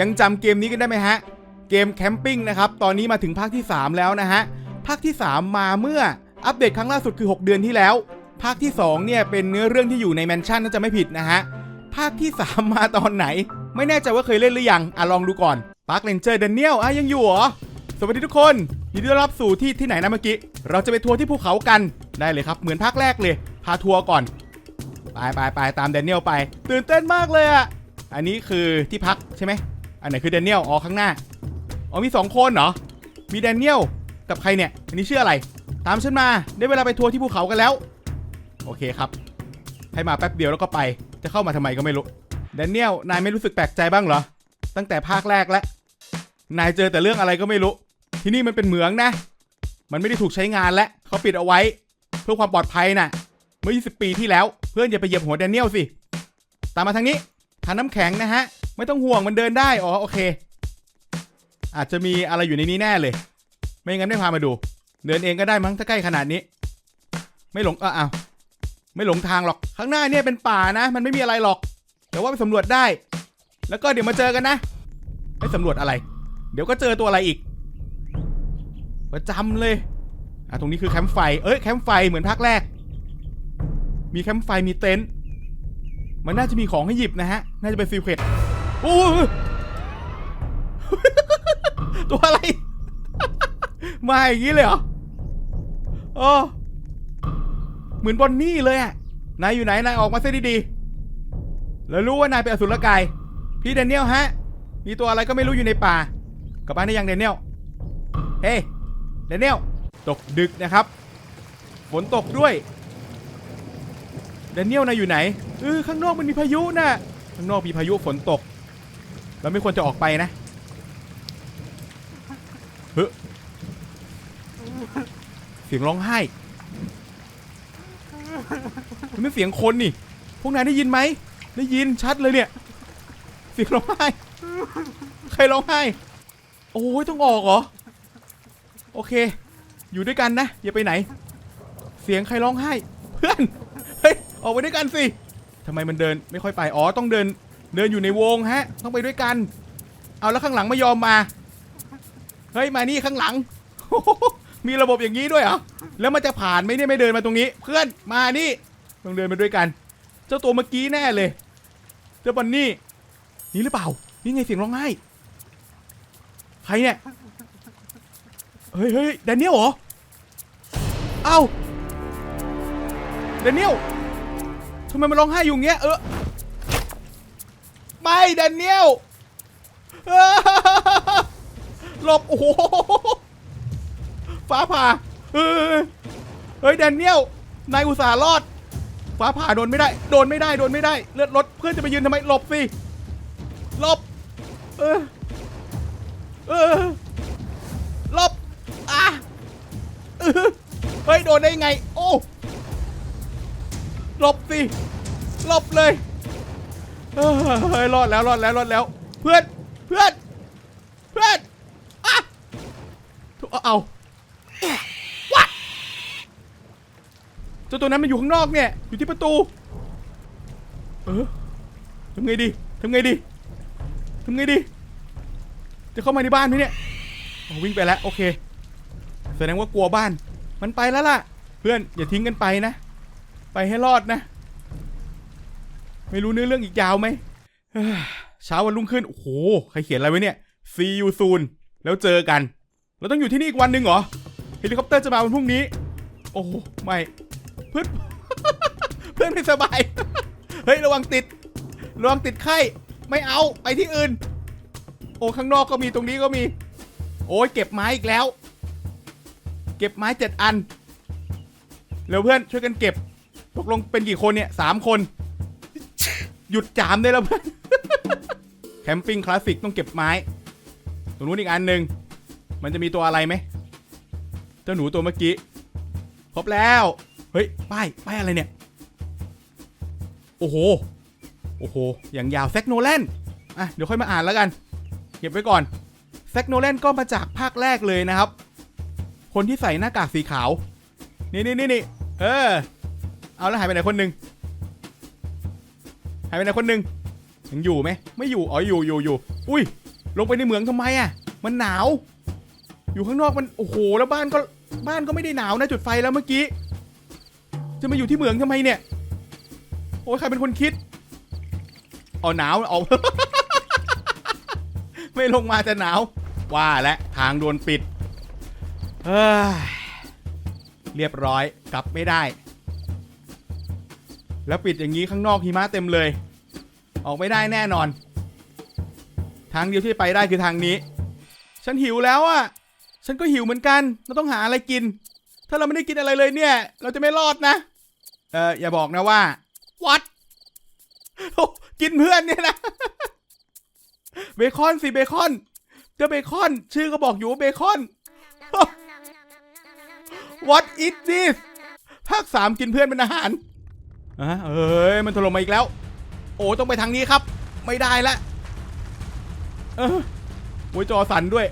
ยังจำเกมนี้กันได้ไหมฮะ เกมแคมปิ้งนะครับ ตอนนี้มาถึงภาคที่ 3 แล้วนะฮะ ภาคที่ 3 มาเมื่ออัปเดตครั้งล่าสุดคือ 6 เดือนที่แล้ว ภาคที่ 2 เนี่ยเป็นเนื้อเรื่องที่อยู่ในแมนชั่นน่าจะไม่ผิดนะฮะ ภาคที่ 3 มาตอนไหน ไม่แน่ใจว่าเคยเล่นหรือยัง อะลองดูก่อนปาร์คเลนเจอร์เดนเนียลอะยังอยู่เหรอ สวัสดีทุกคนยินดีต้อนรับสู่ที่ที่ไหนนะเมื่อกี้ เราจะไปทัวร์ที่ภูเขากันได้เลยครับ เหมือนภาคแรกเลย พาทัวร์ก่อน ไปไปไปตามแดนเนียลไป ตื่นเต้นมากเลยอะ อันนี้คือที่พักใช่ไหม อันไหนคือแดเนียลอ๋อข้างหน้าอ๋อมีสองคนเหรอ มีแดเนียลกับใครเนี่ย อันนี้ชื่ออะไร ตามฉันมา ได้เวลาไปทัวร์ที่ภูเขากันแล้ว โอเคครับ ให้มาแป๊บเดียวแล้วก็ไป จะเข้ามาทำไมก็ไม่รู้ แดเนียล นายไม่รู้สึกแปลกใจบ้างเหรอ ตั้งแต่ภาคแรกแล้ว นายเจอแต่เรื่องอะไรก็ไม่รู้ ที่นี่มันเป็นเหมืองนะ มันไม่ได้ถูกใช้งานแล้วเขาปิดเอาไว้ เพื่อความปลอดภัยน่ะ เมื่อ 20 ปีที่แล้ว เพื่อนอย่าไปเหยียบหัวแดเนียลสิ ตามมาทางนี้ทานน้ำแข็งนะฮะ ไม่ต้องห่วงมันเดินได้ อ๋อ โอเค อาจจะมีอะไรอยู่ในนี้แน่เลย ไม่งั้นไม่พามาดู เดินเองก็ได้มั้งถ้าใกล้ขนาดนี้ ไม่หลงเอออ้าไม่หลงทางหรอก ข้างหน้าเนี่ยเป็นป่านะ มันไม่มีอะไรหรอก แต่ว่าไปสำรวจได้ แล้วก็เดี๋ยวมาเจอกันนะไม่สำรวจอะไร เดี๋ยวก็เจอตัวอะไรอีก ประจำเลย อะ ตรงนี้คือแคมป์ไฟ เอ้ย แคมป์ไฟเหมือนภาคแรก มีแคมป์ไฟ มีเต็นท์ มันน่าจะมีของให้หยิบนะฮะ น่าจะเป็นซีเครต โอ้ยตัวอะไร มาอย่างนี้เลยเหรอโอ้เหมือนบอนนี่เลยอะนายอยู่ไหน นายออกมาเส้นดีๆ แล้วรู้ว่านายเป็นอสุรกาย พี่แดนเนียลฮะ มีตัวอะไรก็ไม่รู้อยู่ในป่า กลับบ้านได้ยังแดนเนียล เฮ้แดนเนียล ตกดึกนะครับ ฝนตกด้วยแดนเนียลนายอยู่ไหนเออข้างนอกมันมีพายุนะข้างนอกมีพายุฝนตก เราไม่ควรจะออกไปนะเฮ้ยเสียงร้องไห้มันเป็นเสียงคนนี่พวกนายได้ยินไหมได้ยินชัดเลยเนี่ยเสียงร้องไห้ใครร้องไห้โอ้ยต้องออกเหรอโอเค อยู่ด้วยกันนะอย่าไปไหน เสียงใครร้องไห้ เพื่อนเฮ้ยออกไปด้วยกันสิทำไมมันเดินไม่ค่อยไป อ๋อ ต้องเดิน เดินอยู่ในวงฮะ ต้องไปด้วยกัน เอาแล้วข้างหลังไม่ยอมมา เฮ้ยมานี่ข้างหลัง มีระบบอย่างนี้ด้วยเหรอ แล้วมันจะผ่านไหมเนี่ยไม่เดินมาตรงนี้ เพื่อนมานี่ต้องเดินมาด้วยกัน เจ้าตัวเมื่อกี้แน่เลย เจ้าบันนี่ นี่หรือเปล่า นี่ไงเสียงร้องไห้ ใครเนี่ย เฮ้ยเฮ้ยแดเนียลเหรอ เอ้าแดเนียลทำไมมันร้องไห้อยู่งเงี้ย เออ ไม่แดนเนียลหลบ โอ้โห ฟ้าผ่าเออเฮ้ยแดนเนียลนายอุตส่าห์รอด ฟ้าผ่าโดนไม่ได้ โดนไม่ได้ โดนไม่ได้ เลือดรถเพื่อนจะไปยืนทำไม หลบสิ หลบ เออ เออ หลบ อะเออเฮ้ย โดนได้ไง โอ้ หลบสิ หลบเลย เฮ้ยรอดแล้วรอดแล้วรอดแล้ว เพื่อนเพื่อนเพื่อนอะเอาวัดเจ้าตัวนั้นมันอยู่ข้างนอกเนี่ย อยู่ที่ประตู เออทำไงดีทำไงดีทำไงดี จะเข้ามาในบ้านไหมเนี่ยวิ่งไปแล้วโอเคแสดงว่ากลัวบ้าน มันไปแล้วล่ะ เพื่อนอย่าทิ้งกันไปนะ ไปให้รอดนะ ไม่รู้เนื้อเรื่องอีกยาวไหมเช้าวันรุ่งขึ้น โอ้โห ใครเขียนอะไรไว้เนี่ย see you soon แล้วเจอกัน เราต้องอยู่ที่นี่อีกวันหนึ่งเหรอ เฮลิคอปเตอร์จะมาวันพรุ่งนี้ โอ้โห ไม่ เพื่อน เพื่อนไม่สบาย เฮ้ย ระวังติด ระวังติดไข้ ไม่เอา ไปที่อื่น โอ้ ข้างนอกก็มี ตรงนี้ก็มี โอ้ยเก็บไม้อีกแล้ว เก็บไม้เจ็ดอัน เร็วเพื่อนช่วยกันเก็บ ตกลงเป็นกี่คนเนี่ยสามคน หยุดจามได้แล้วเพื่อนแคมปิ้งคลาสสิกต้องเก็บไม้ ตรงนู้นอีกอันหนึ่งมันจะมีตัวอะไรไหมเจ้าหนูตัวเมื่อกี้ครบแล้ว เฮ้ยป้ายป้ายอะไรเนี่ย โอ้โห โอ้โห อย่างยาวแซกโนแลนอะเดี๋ยวค่อยมาอ่านแล้วกัน เก็บไว้ก่อนแซกโนแลนก็มาจากภาคแรกเลยนะครับ คนที่ใส่หน้ากากสีขาว นี่นี่นี่นี่เออ เอาแล้วหายไปไหนคนหนึ่ง หายไปไหนคนหนึ่งยังอยู่ไหมไม่อยู่อ๋ออยู่อยู่อยู่อุ้ย ลงไปในเหมืองทำไมอะ มันหนาว อยู่ข้างนอกมันโอ้โหแล้วบ้านก็บ้านก็ไม่ได้หนาวนะจุดไฟแล้วเมื่อกี้ จะมาอยู่ที่เหมืองทำไมเนี่ย โอ้ยใครเป็นคนคิดอ๋อหนาวเอาไม่ลงมาจะหนาว ว่าและทางโดนปิดเรียบร้อยกลับไม่ได้ แล้วปิดอย่างนี้ข้างนอกหิมะเต็มเลย ออกไม่ได้แน่นอน ทางเดียวที่ไปได้คือทางนี้ ฉันหิวแล้วอะ ฉันก็หิวเหมือนกัน เราต้องหาอะไรกิน ถ้าเราไม่ได้กินอะไรเลยเนี่ย เราจะไม่รอดนะ เอออย่าบอกนะว่าวัดกินเพื่อนเนี่ยนะ เบคอนสิเบคอนเจอเบคอน ชื่อก็บอกอยู่ว่าเบคอน What is this ภาคสามกินเพื่อนเป็นอาหาร อะเอ้ยมันถล่มมาอีกแล้ว โอ้ต้องไปทางนี้ครับ ไม่ได้ละเออโอ้ยจอสั่นด้วย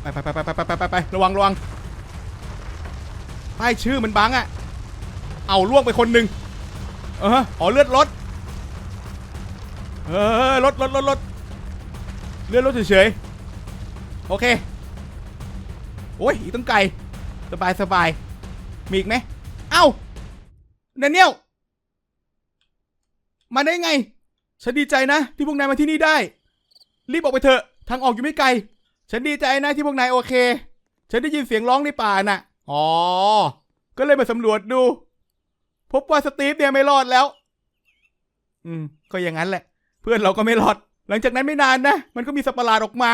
ไปไปไปไปไปไปไปไประวังระวังป้ายชื่อมันบังอะเอาล่วงไปคนหนึ่งเอออ๋อเลือดลดเออลดลดลดลดเลือดลดเฉยๆโอเคโอ้ยอีกต้งไกลสบายสบายมีอีกไหมเอ้าแดเนียล มาได้ไง ฉันดีใจนะที่พวกนายมาที่นี่ได้ รีบออกไปเถอะ ทางออกอยู่ไม่ไกล ฉันดีใจนะที่พวกนายโอเค ฉันได้ยินเสียงร้องในป่าน่ะ อ๋อ ก็เลยมาสำรวจดู พบว่าสตีฟเนี่ยไม่รอดแล้ว อืม ก็อย่างนั้นแหละ เพื่อนเราก็ไม่รอด หลังจากนั้นไม่นานนะ มันก็มีสัตว์ประหลาดออกมา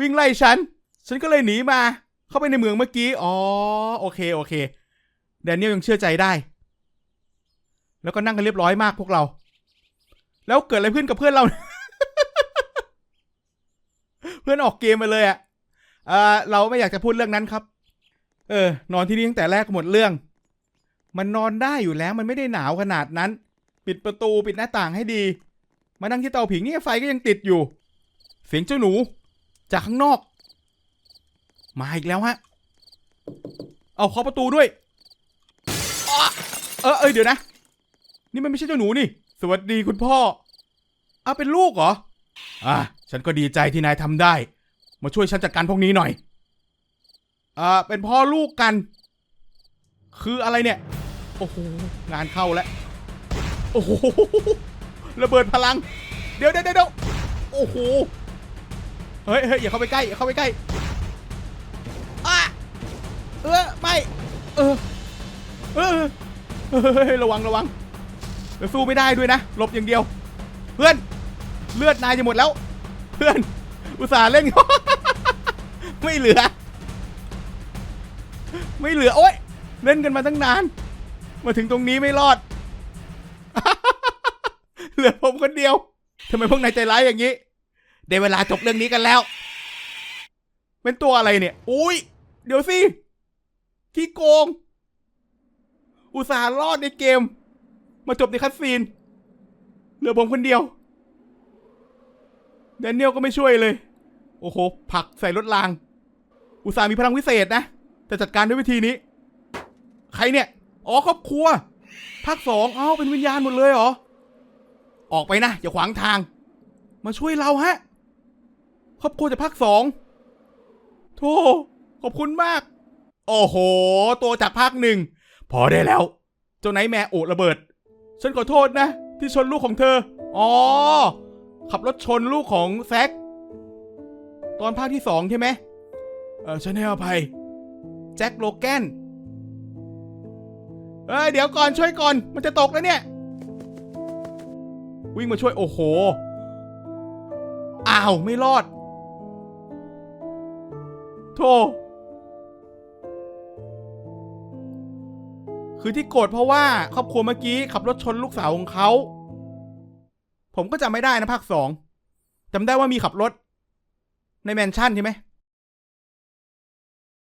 วิ่งไล่ฉัน ฉันก็เลยหนีมา เข้าไปในเมืองเมื่อกี้ อ๋อ โอเค โอเค แดเนียลยังเชื่อใจได้แล้วก็นั่งกันเรียบร้อยมากพวกเรา แล้วเกิดอะไรขึ้นกับเพื่อนเรา เพื่อนออกเกมมาเลยอะ่ะเราไม่อยากจะพูดเรื่องนั้นครับ เออ นอนที่นี่ตั้งแต่แรกหมดเรื่อง มันนอนได้อยู่แล้ว มันไม่ได้หนาวขนาดนั้น ปิดประตูปิดหน้าต่างให้ดี มานั่งที่เตาผิงนี่ไฟก็ยังติดอยู่ เสียงเจ้าหนู จากข้างนอก มาอีกแล้วฮะ เอาเคาะประตูด้วยอ๊ะเออเอยเดี๋ยวนะ นี่มันไม่ใช่เจ้าหนูนี่ สวัสดีคุณพ่ออ้าเป็นลูกเหรอ อะ ฉันก็ดีใจที่นายทำได้ มาช่วยฉันจัดการพวกนี้หน่อย อ่า เป็นพ่อลูกกัน คืออะไรเนี่ย โอ้โห งานเข้าแล้ว โอ้โห ระเบิดพลัง เดี๋ยวเดี๋ยวเดี๋ยวโอ้โห เฮ้ยเฮ้ยอย่าเข้าไปใกล้ อย่าเข้าไปใกล้อะเออ ไม่ เออ เออ เฮ้ย ระวัง ระวัง เดี๋ยวสู้ไม่ได้ด้วยนะหลบอย่างเดียว เพื่อนเลือดนายจะหมดแล้ว เพื่อน อุตส่าห์เล่น ไม่เหลือ ไม่เหลือโอ๊ยเล่นกันมาตั้งนาน มาถึงตรงนี้ไม่รอด เหลือผมคนเดียวทำไมพวกนายใจร้ายอย่างนี้ได้เวลาจบเรื่องนี้กันแล้ว เป็นตัวอะไรเนี่ย อุ้ย เดี๋ยวสิขี้โกง อุตส่าห์รอดในเกม มาจบในคัสซีน เหลือผมคนเดียว แดเนียลก็ไม่ช่วยเลย โอ้โห ผักใส่รถราง อุตส่าห์มีพลังวิเศษนะ แต่จัดการด้วยวิธีนี้ ใครเนี่ย อ๋อครอบครัว ภาคสองเอ้าเป็นวิญญาณหมดเลยเหรอ ออกไปนะ อย่าขวางทาง มาช่วยเราฮะ ครอบครัวจากภาคสองโธ่ขอบคุณมาก โอ้โห ตัวจากภาคหนึ่ง พอได้แล้ว เจ้าไนท์แมร์โอดระเบิด ฉันขอโทษนะ ที่ชนลูกของเธอ อ๋อ ขับรถชนลูกของแซกตอนภาคที่สองใช่ไหมเออฉันให้อภัย แจ็คโลแกนเอ้ยเดี๋ยวก่อนช่วยก่อน มันจะตกแล้วเนี่ย วิ่งมาช่วยโอ้โห อ้าว ไม่รอด โธ่ คือที่โกรธเพราะว่าครอบครัวเมื่อกี้ขับรถชนลูกสาวของเขา ผมก็จำไม่ได้นะภาคสองจำได้ว่ามีขับรถ ในแมนชั่นใช่ไหม